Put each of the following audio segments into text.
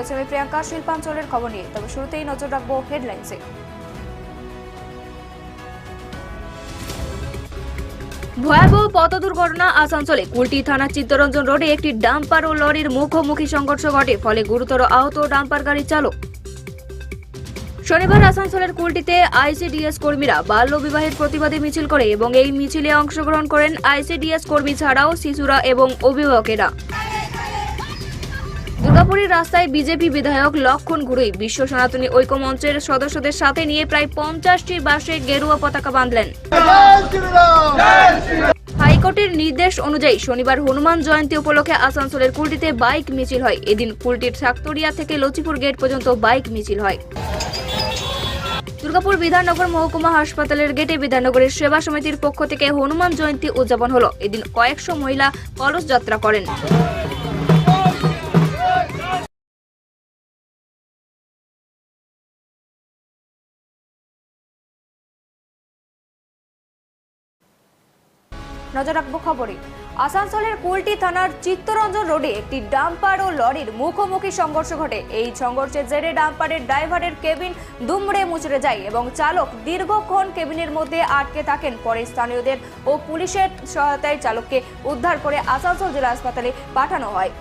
রয়েছে। আমি প্রিয়াঙ্কা, শিল্পাঞ্চলের খবর নিয়ে। তবে শুরুতেই নজর রাখব হেডলাইন্সে। ভয়াবহ পথ দুর্ঘটনা আসানসোলে কুলটি থানা চিত্তরঞ্জন রোডে একটি ডাম্পার ও লরির মুখোমুখি সংঘর্ষ ঘটে, ফলে গুরুতর আহত ডাম্পার গাড়ির চালক। শনিবার আসানসোলের কুলটিতে আইসিডিএস কর্মীরা বাল্য বিবাহের প্রতিবাদে মিছিল করে এবং এই মিছিলে অংশগ্রহণ করেন আইসিডিএস কর্মী ছাড়াও শিশুরা এবং অভিভাবকেরা। দুর্গাপুরের রাস্তায় বিজেপি বিধায়ক লক্ষণ ঘুরুই বিশ্ব সনাতনী ঐক্য মঞ্চের সদস্যদের সাথে নিয়ে প্রায় পঞ্চাশটি বাসে গেরুয়া পতাকা বাঁধলেন। হাইকোর্টের নির্দেশ অনুযায়ী শনিবার হনুমান জয়ন্তী উপলক্ষে আসানসোলের কুলটিতে বাইক মিছিল হয়। এদিন কুলটির সাক্তরিয়া থেকে লচিপুর গেট পর্যন্ত বাইক মিছিল হয়। দুর্গাপুর বিধাননগর মহকুমা হাসপাতালের গেটে বিধাননগরের সেবা সমিতির পক্ষ থেকে হনুমান জয়ন্তী উদযাপন হলো। এদিন কয়েকশো মহিলা কলস যাত্রা করেন। নজর রাখব খবরে। আসানসোলের কুলটি থানার চিত্তরঞ্জন রোডে একটি ডাম্পার ও লরির মুখোমুখি সংঘর্ষ ঘটে। এই সংঘর্ষের জেরে ডাম্পারের ড্রাইভারের কেবিন দুমড়ে মুচড়ে যায় এবং চালক দীর্ঘক্ষণ কেবিনের মধ্যে আটকে থাকেন। পরে স্থানীয়দের ও পুলিশের সহায়তায় চালককে উদ্ধার করে আসানসোল জেলা হাসপাতালে পাঠানো হয়।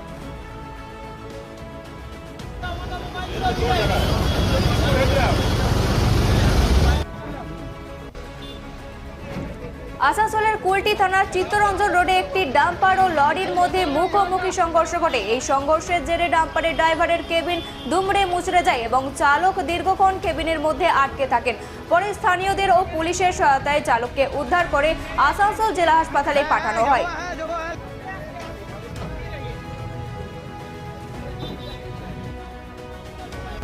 আসানসোলের কুলটি থানার চিত্তরঞ্জন রোডে একটি ডাম্পার ও লরির মধ্যে মুখোমুখি সংঘর্ষ ঘটে। এই সংঘর্ষের জেরে ডাম্পারের ড্রাইভারের কেবিন দুমড়ে মুচড়ে যায় এবং চালক দীর্ঘক্ষণ কেবিনের মধ্যে আটকে থাকেন। পরে স্থানীয়দের ও পুলিশের সহায়তায় চালককে উদ্ধার করে আসানসোল জেলা হাসপাতালে পাঠানো হয়।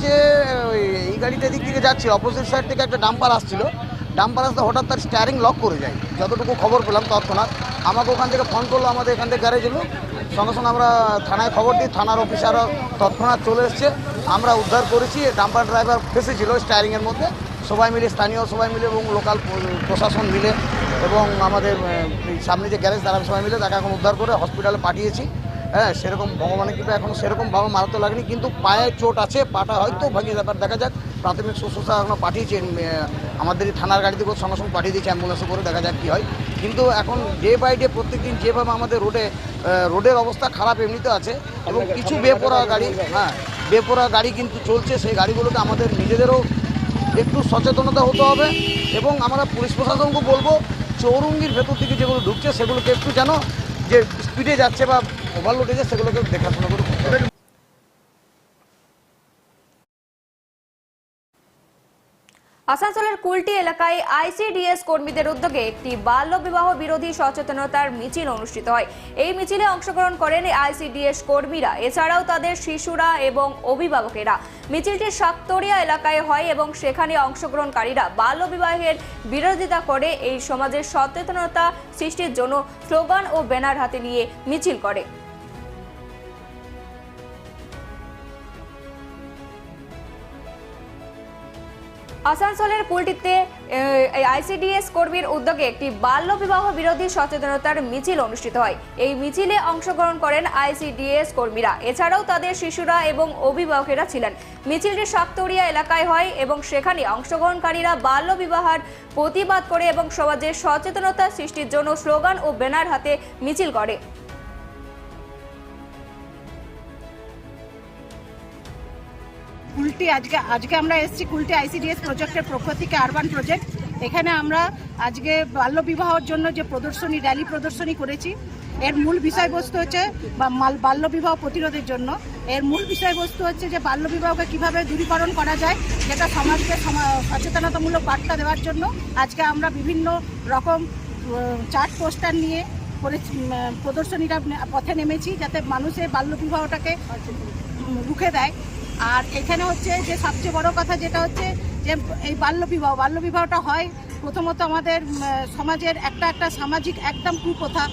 যে এই গাড়িটা দিক থেকে যাচ্ছিল অপোজিট সাইড থেকে একটা ডাম্পার আসছিল। ডাম্পার আসতে হঠাৎ তার স্টারিং লক করে যায়। যতটুকু খবর পেলাম তৎক্ষণাৎ। আমাকে ওখান থেকে ফোন করল, আমাদের এখান থেকে গ্যারেজ এলো। সঙ্গে সঙ্গে আমরা থানায় খবর দিই, থানার অফিসারও তৎক্ষণাৎ চলে এসছে। আমরা উদ্ধার করেছি ডাম্পার ড্রাইভার ফেসেছিল স্টারিংয়ের মধ্যে। সবাই মিলে, স্থানীয় সবাই মিলে এবং লোকাল প্রশাসন মিলে এবং আমাদের সামনে যে গ্যারেজ তারা সবাই মিলে তাকে এখন উদ্ধার করে হসপিটালে পাঠিয়েছি। হ্যাঁ সেরকম ভগবানের কৃপা সেরকম ভাবে মারাত্মক লাগেনি, কিন্তু পায়ে চোট আছে, পাটা হয়তো ভাঙিয়ে ব্যাপার দেখা যাক। প্রাথমিক শুশ্রূষা এখনও পাঠিয়েছেন আমাদের থানার গাড়িতে করে সঙ্গে সঙ্গে পাঠিয়ে দিয়েছে, অ্যাম্বুলেন্সে করে দেখা যাক কী হয়। কিন্তু এখন ডে বাই ডে প্রত্যেকদিন যেভাবে আমাদের রোডে রোডের অবস্থা খারাপ এমনিতে আছে এবং কিছু বেপরা গাড়ি হ্যাঁ বেপরা গাড়ি কিন্তু চলছে, সেই গাড়িগুলোকে আমাদের নিজেদেরও একটু সচেতনতা হতে হবে এবং আমরা পুলিশ প্রশাসনকে বলব, চৌরঙ্গির ভেতর থেকে যেগুলো ঢুকছে সেগুলোকে একটু যেন যে স্পিডে যাচ্ছে বা ওভারলোডে যাচ্ছে সেগুলোকে দেখাশোনা করে আসানসোলের কুলটি এলাকায় আইসিডিএস কর্মীদের উদ্যোগে একটি বাল্য বিবাহ বিরোধী সচেতনতার মিছিল অনুষ্ঠিত হয়। এই মিছিলে অংশগ্রহণ করেন আইসিডিএস কর্মীরা, এছাড়াও তাদের শিশুরা এবং অভিভাবকেরা। মিছিলটি সাততরিয়া এলাকায় হয় এবং সেখানে অংশগ্রহণকারীরা বাল্য বিবাহের বিরোধিতা করে এই সমাজের সচেতনতা সৃষ্টির জন্য স্লোগান ও ব্যানার হাতে নিয়ে মিছিল করে। আসানসোলের কুলটিতে আইসিডিএস কর্মীর উদ্যোগে একটি বাল্য বিবাহ বিরোধী সচেতনতার মিছিল অনুষ্ঠিত হয়। এই মিছিলে অংশগ্রহণ করেন আইসিডিএস কর্মীরা। এছাড়াও তাদের শিশুরা এবং অভিভাবকেরা ছিলেন। মিছিলটি সাততরিয়া এলাকায় হয় এবং সেখানে অংশগ্রহণকারীরা বাল্য বিবাহের প্রতিবাদ করে এবং সমাজের সচেতনতা সৃষ্টির জন্য স্লোগান ও ব্যানার হাতে মিছিল করে। কুলটি আজকে আজকে আমরা এসেছি কুলটি আইসিডিএস প্রজেক্টের পক্ষ থেকে আরবান প্রজেক্ট। এখানে আমরা আজকে বাল্য বিবাহের জন্য যে প্রদর্শনী র্যালি প্রদর্শনী করেছি এর মূল বিষয়বস্তু হচ্ছে বাল্যবিবাহ প্রতিরোধের জন্য। এর মূল বিষয়বস্তু হচ্ছে যে বাল্যবিবাহকে কীভাবে দূরীকরণ করা যায় যেটা সমাজকে সমা- সচেতনতামূলক বার্তা দেওয়ার জন্য। আজকে আমরা বিভিন্ন রকম চার্ট পোস্টার নিয়ে করে উম, প্রদর্শনীরা পথে নেমেছি যাতে মানুষের বাল্যবিবাহটাকে রুখে দেয়। আর এখানে হচ্ছে যে সবচেয়ে বড় কথা যেটা হচ্ছে যে এই বাল্যবিবাহ বাল্যবিবাহটা হয় প্রথমত আমাদের সমাজের একটা একটা সামাজিক একদম কুপ্রথা,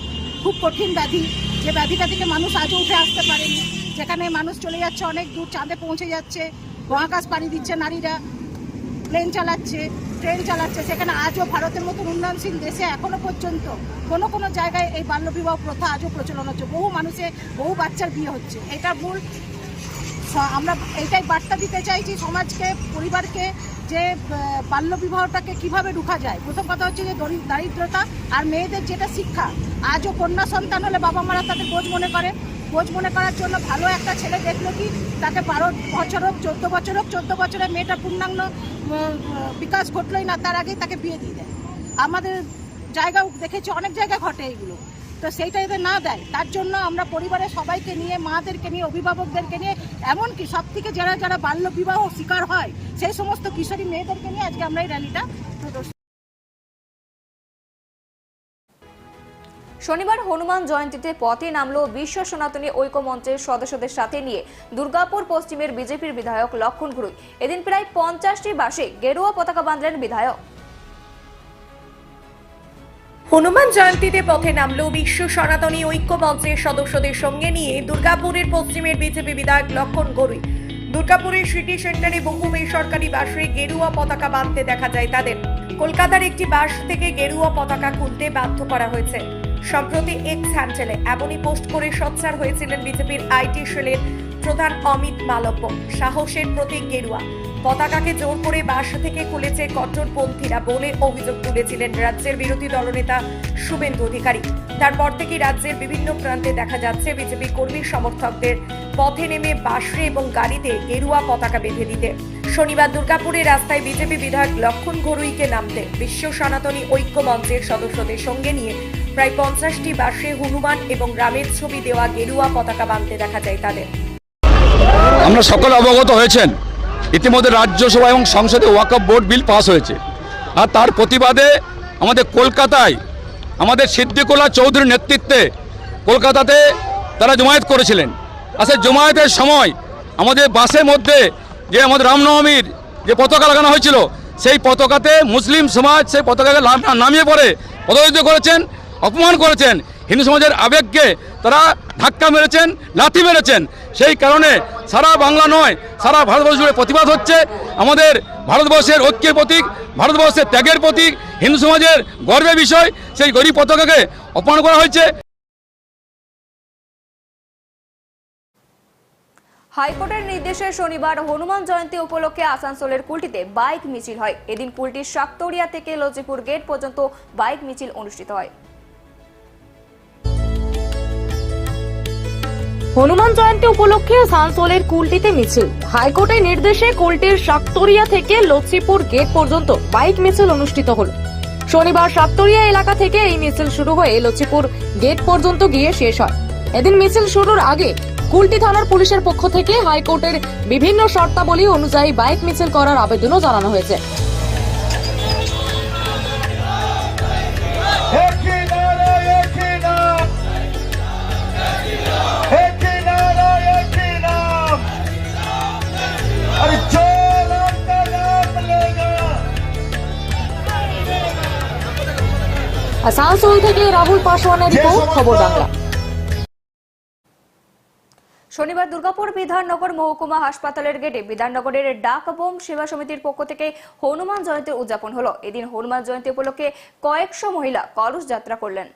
খুব কঠিন ব্যাধি। যে ব্যাধিটা থেকে মানুষ আজও উঠে আসতে পারেনি, যেখানে মানুষ চলে যাচ্ছে অনেক দূর, চাঁদে পৌঁছে যাচ্ছে, মহাকাশ পাড়ি দিচ্ছে নারীরা, প্লেন চালাচ্ছে, ট্রেন চালাচ্ছে, সেখানে আজও ভারতের মতন উন্নয়নশীল দেশে এখনও পর্যন্ত কোনো কোনো জায়গায় এই বাল্যবিবাহ প্রথা আজও প্রচলন হচ্ছে। বহু মানুষের, বহু বাচ্চার বিয়ে হচ্ছে। এটা মূল আমরা এটাই বার্তা দিতে চাইছি সমাজকে, পরিবারকে যে বাল্যবিবাহটাকে কীভাবে রুখা যায়। প্রথম কথা হচ্ছে যে দরি- দারিদ্রতা আর মেয়েদের যেটা শিক্ষা, আজও কন্যা সন্তান হলে বাবা মারা তাদের বোঝ মনে করে। বোঝ মনে করার জন্য ভালো একটা ছেলে দেখল কি? তাকে বারো বছর হোক, চোদ্দ বছর হোক, চোদ্দ বছরে মেয়েটা পূর্ণাঙ্গ বিকাশ ঘটলোই না, তার আগেই তাকে বিয়ে দিয়ে দেয়। আমাদের জায়গাও দেখেছি, অনেক জায়গায় ঘটে এগুলো। তো সেইটা এদের না দেয়। তার জন্য আমরা পরিবারের সবাইকে নিয়ে, মাদেরকে নিয়ে, অভিভাবকদেরকে নিয়ে, এমনকি সব থেকে যারা যারা বাল্য বিবাহ শিকার হয়, সেই সমস্ত কিশোরী মেয়েদেরকে নিয়ে আজকে আমরা এই র্যালিটা প্রদর্শন শনিবার হনুমান জয়ন্তীতে পথে নামলো বিশ্ব সনাতনী ঐক্যমঞ্চের সদস্যদের সাথে নিয়ে দুর্গাপুর পশ্চিমের বিজেপির বিধায়ক লক্ষণ ঘুরুই। এদিন প্রায় পঞ্চাশটি বাসে গেরুয়া পতাকা বাঁধলেন বিধায়ক। হনুমান জয়ন্তীতে পথে নামলো বিশ্ব সনাতনী ঐক্য মঞ্চের সদস্যদের সঙ্গে নিয়ে দুর্গাপুরের পশ্চিমের বিজেপি বিধায়ক লক্ষণ গরুই। দুর্গাপুরের সিটি সেন্টারে বহু বেসরকারি বাসে গেরুয়া পতাকা বাঁধতে দেখা যায় তাদের। কলকাতার একটি বাস থেকে গেরুয়া পতাকা খুলতে বাধ্য করা হয়েছে। সম্প্রতি এক্স হ্যান্ডেলে এমনই পোস্ট করে সোচ্চার হয়েছিলেন বিজেপির আইটি সেলের প্রধান অমিত মালব্য। সাহসের প্রতীক গেরুয়া। পতাকাকে জোর করে বাস থেকে খুলেছে কট্টরপন্থীরা বলে অভিযোগ তুলেছিলেন রাজ্যের বিরোধী দলনেতা শুভেন্দু অধিকারী। তারপর থেকে রাজ্যের বিভিন্ন প্রান্তে দেখা যাচ্ছে বিজেপি কর্মী সমর্থকদের পথে নেমে বাসে এবং গাড়িতে গেরুয়া পতাকা বেঁধে দিতে। শনিবার দুর্গাপুরে রাস্তায় বিজেপি বিধায়ক লক্ষণ ঘরুইকে নামতে বিশ্ব সনাতনী ঐক্য মঞ্চের সদস্যদের সঙ্গে নিয়ে প্রায় পঞ্চাশটি বাসে হনুমান এবং রামের ছবি দেওয়া গেরুয়া পতাকা বাঁধতে দেখা যায় তাদের। আমরা সকলে অবগত হয়েছেন। ইতিমধ্যে রাজ্যসভা এবং সংসদে ওয়াকআপ বোর্ড বিল পাস হয়েছে। আর তার প্রতিবাদে আমাদের কলকাতায়, আমাদের সিদ্দিকুল্লাহ চৌধুরীর নেতৃত্বে কলকাতাতে তারা জমায়েত করেছিলেন। আর জমায়েতের সময় আমাদের বাসের মধ্যে যে আমাদের রামনবমীর যে পতাকা লাগানো হয়েছিল, সেই পতাকাতে মুসলিম সমাজ সেই পতাকাকে নামিয়ে পড়ে পদচিত করেছেন, অপমান করেছেন। হিন্দু সমাজের আবেগকে তারা ধাক্কা মেরেছেন, লাথি মেরেছেন। সেই কারণে সারা বাংলা নয়, সারা ভারতবর্ষ জুড়ে প্রতিবাদ হচ্ছে। আমাদের ভারতবর্ষের ঐক্যের প্রতীক, ভারতবর্ষের ত্যাগের প্রতীক, হিন্দু সমাজের গর্বের বিষয়, সেই গরিব পতাকাকে অপমান করা হয়েছে। হাইকোর্টের নির্দেশে শনিবার হনুমান জয়ন্তী উপলক্ষে আসানসোলের কুলটিতে বাইক মিছিল হয়। এদিন কুলটির শাক্তরিয়া থেকে লজিপুর গেট পর্যন্ত বাইক মিছিল অনুষ্ঠিত হয়। হনুমান জয়ন্তী উপলক্ষে সানসোলের কুলটিতে মিছিল। হাইকোর্টের নির্দেশে কুলটির শাক্তরিয়া থেকে লচ্ছিপুর গেট পর্যন্ত বাইক মিছিল অনুষ্ঠিত হলো। শনিবার শাক্তরিয়া এলাকা থেকে এই মিছিল শুরু হয়ে লচ্ছিপুর গেট পর্যন্ত গিয়ে শেষ হয়। এদিন মিছিল শুরুর আগে কুলটি থানার পুলিশের পক্ষ থেকে হাইকোর্টের বিভিন্ন শর্তাবলী অনুযায়ী বাইক মিছিল করার আবেদনও জানানো হয়েছে। আসানসোল থেকে রাহুল পাশওয়ানের রিপোর্ট খবর বাংলা। শনিবার দুর্গাপুর বিধাননগর মহকুমা হাসপাতালের গেটে বিধাননগরের ডাক বোম সেবা সমিতির পক্ষ থেকে হনুমান জয়ন্তী উদযাপন হলো। এদিন হনুমান জয়ন্তী উপলক্ষে কয়েকশো মহিলা কলস যাত্রা করলেন।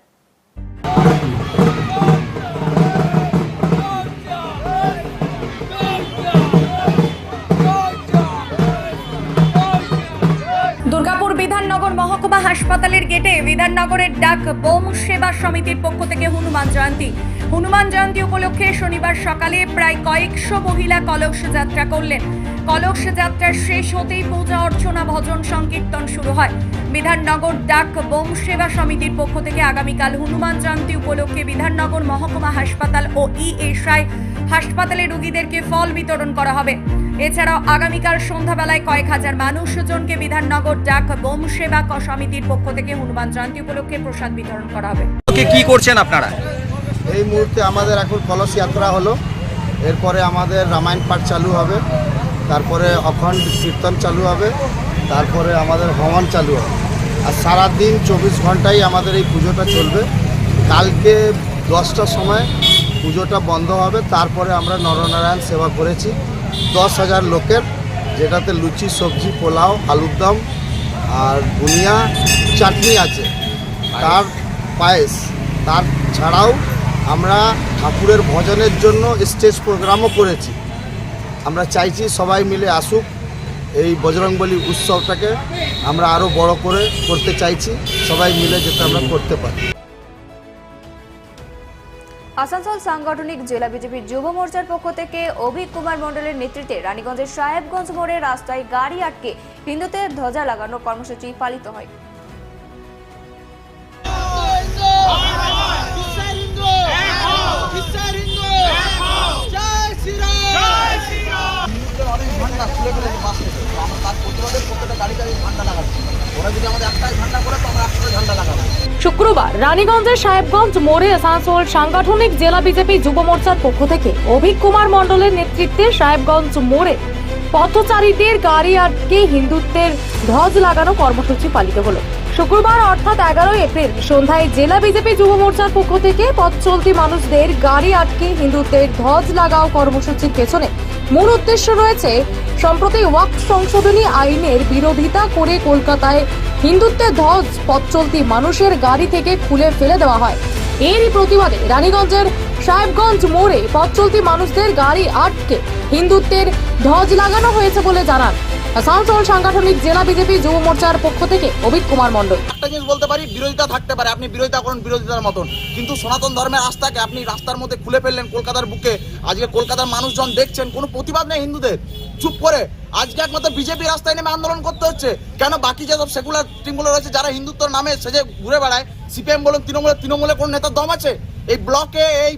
বিধাননগর মহকুমা হাসপাতালের গেটে বিধাননগরের ডাক বোম সেবা সমিতির পক্ষ থেকে হনুমান জয়ন্তী। হনুমান জয়ন্তী উপলক্ষে শনিবার সকালে প্রায় কয়েকশো মহিলা কলস যাত্রা করলেন। কলস যাত্রা শেষ হতেই পূজা, অর্চনা, ভজন, সংকীর্তন শুরু হয়। বিধাননগর ডাক বোম সেবা সমিতির পক্ষ থেকে আগামীকাল হনুমান জয়ন্তী উপলক্ষে বিধাননগর মহকুমা হাসপাতাল ও ইএসআই হাসপাতালে রোগীদেরকে ফল বিতরণ করা হবে। এছাড়াও আগামীকাল সন্ধ্যাবেলায় কয়েক হাজার মানুষজনকে বিধাননগর ডাক বোম সেবা ক- সমিতির পক্ষ থেকে হনুমান জয়ন্তী উপলক্ষে প্রসাদ বিতরণ করা হবে। কে কি করছেন আপনারা? এই মুহূর্তে আমাদের এখন কলস যাত্রা হলো। এরপরে আমাদের রামায়ণ পাঠ চালু হবে। তারপরে অখণ্ড কীর্তন চালু হবে। তারপরে আমাদের হবন চালু হবে। আর সারাদিন চব্বিশ ঘন্টাই আমাদের এই পুজোটা চলবে। কালকে দশটার সময় পুজোটা বন্ধ হবে। তারপরে আমরা নরনারায়ণ সেবা করেছি। দশ হাজার লোকের, যেটাতে লুচি, সবজি, পোলাও, আলুর দম আর বুনিয়া, চাটনি আছে। তার পায়েস। তার ছাড়াও আমরা ঠাকুরের ভজনের জন্য স্টেজ প্রোগ্রামও করেছি। আমরা চাইছি সবাই মিলে আসুক এই বজরংবলী উৎসবটাকে। আমরা আরও বড় করে করতে চাইছি। সবাই মিলে যাতে আমরা করতে পারি। আসানসোল সাংগঠনিক জেলা বিজেপির যুব মোর্চার পক্ষ থেকে অভিক কুমার মণ্ডলের নেতৃত্বে রানীগঞ্জের সাহেবগঞ্জ মোড়ে রাস্তায় গাড়ি আটকে হিন্দুদের ধ্বজা লাগানোর কর্মসূচি পালিত হয়। শুক্রবার রানীগঞ্জের সাহেবগঞ্জ মোড়ে আসানসোল সাংগঠনিক জেলা বিজেপি যুব মোর্চার পক্ষ থেকে অভিক কুমার মণ্ডলের নেতৃত্বে সাহেবগঞ্জ মোড়ে পথচারীদের গাড়ি আটকে হিন্দুত্বের ধ্বজ লাগানো কর্মসূচি পালিত হলো। শুক্রবার অর্থাৎ এগারোই এপ্রিল সন্ধ্যায় জেলা বিজেপি যুব মোর্চার পক্ষ থেকে পথ চলতি মানুষদের গাড়ি আটকে হিন্দুত্বের ধ্বজ লাগাও কর্মসূচির পেছনে মূল উদ্দেশ্য রয়েছে, সম্প্রতি ওয়াক্ফ সংশোধনী আইনের বিরোধিতা করে কলকাতায় হিন্দুত্বের ধ্বজ পথ চলতি মানুষের গাড়ি থেকে খুলে ফেলে দেওয়া হয়। এরই প্রতিবাদে রানীগঞ্জের সাহেবগঞ্জ মোড়ে পথ চলতি মানুষদের গাড়ি আটকে হিন্দুত্বের ধ্বজ লাগানো হয়েছে বলে জানান। আসানসোল সাংগঠনিক জেলা বিজেপি যুব মোর্চার পক্ষ থেকে অভিক কুমার মণ্ডল। একটা জিনিস বলতে পারি, বিরোধিতা থাকতে পারে, আপনি বিরোধিতা করুন, বিরোধিতার মতন। কিন্তু সনাতন ধর্মের আস্থাকে আপনি রাস্তার মধ্যে খুলে ফেললেন কলকাতার বুকে, আজকে কলকাতার মানুষজন দেখছেন, কোনো প্রতিবাদ নেই হিন্দুদের। চুপ করে। আজকে একমাত্র বিজেপি রাস্তায় নেমে আন্দোলন করতে হচ্ছে। কেন বাকি যেসব সেকুলার টিমগুলো রয়েছে, যারা হিন্দুত্বর নামে সেজে ঘুরে বেড়ায়, সিপিএম বলুন তৃণমূলের তৃণমূলের কোনো নেতার দম আছে? এই ব্লকে, এই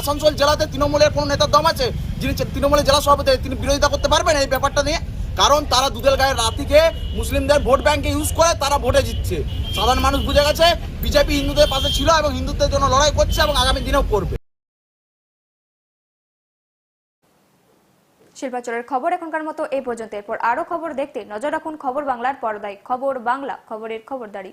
আসানসোল জেলাতে তৃণমূলের কোনো নেতার দম আছে? যিনি তৃণমূলের জেলা সভাপতি, তিনি বিরোধিতা করতে পারবেন এই ব্যাপারটা নিয়ে? কারণ তারা দুধের গায়ের রাতিকে মুসলিমদের ভোট ব্যাংকে ইউজ করে তারা ভোটে জিতছে। সাধারণ মানুষ বুঝে গেছে, বিজেপি হিন্দুদের পাশে ছিল এবং হিন্দুদের জন্য লড়াই করছে এবং আগামী দিনেও করবে। শিল্পাচলের খবর এখনকার মতো এই পর্যন্ত। এরপর আরও খবর দেখতে নজর রাখুন খবর বাংলার পর্দায়। খবর বাংলা, খবরের খবরদারি।